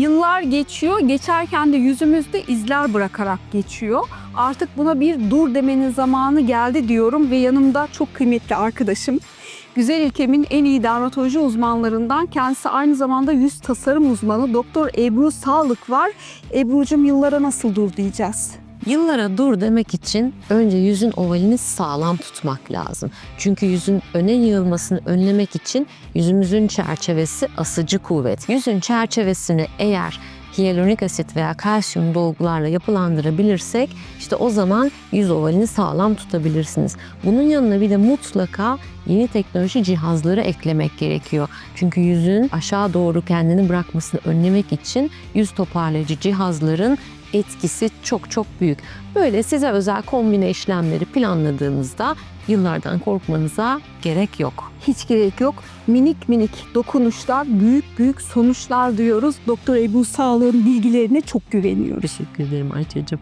Yıllar geçiyor, geçerken de yüzümüzde izler bırakarak geçiyor. Artık buna bir dur demenin zamanı geldi diyorum ve yanımda çok kıymetli arkadaşım. Güzel ülkemin en iyi dermatoloji uzmanlarından kendisi aynı zamanda yüz tasarım uzmanı Doktor Ebru Sağlık var. Ebru'cum yıllara nasıl dur diyeceğiz? Yıllara dur demek için önce yüzün ovalini sağlam tutmak lazım. Çünkü yüzün öne yığılmasını önlemek için yüzümüzün çerçevesi asıcı kuvvet. Yüzün çerçevesini eğer hyaluronik asit veya kalsiyum dolgularla yapılandırabilirsek işte o zaman yüz ovalini sağlam tutabilirsiniz. Bunun yanına bir de mutlaka yeni teknoloji cihazları eklemek gerekiyor. Çünkü yüzün aşağı doğru kendini bırakmasını önlemek için yüz toparlayıcı cihazların etkisi çok çok büyük. Böyle size özel kombine işlemleri planladığınızda yıllardan korkmanıza gerek yok. Hiç gerek yok. Minik minik dokunuşlar, büyük büyük sonuçlar diyoruz. Doktor Ebru Sağlık'ın bilgilerine çok güveniyoruz. Teşekkür ederim Ayça'cığım.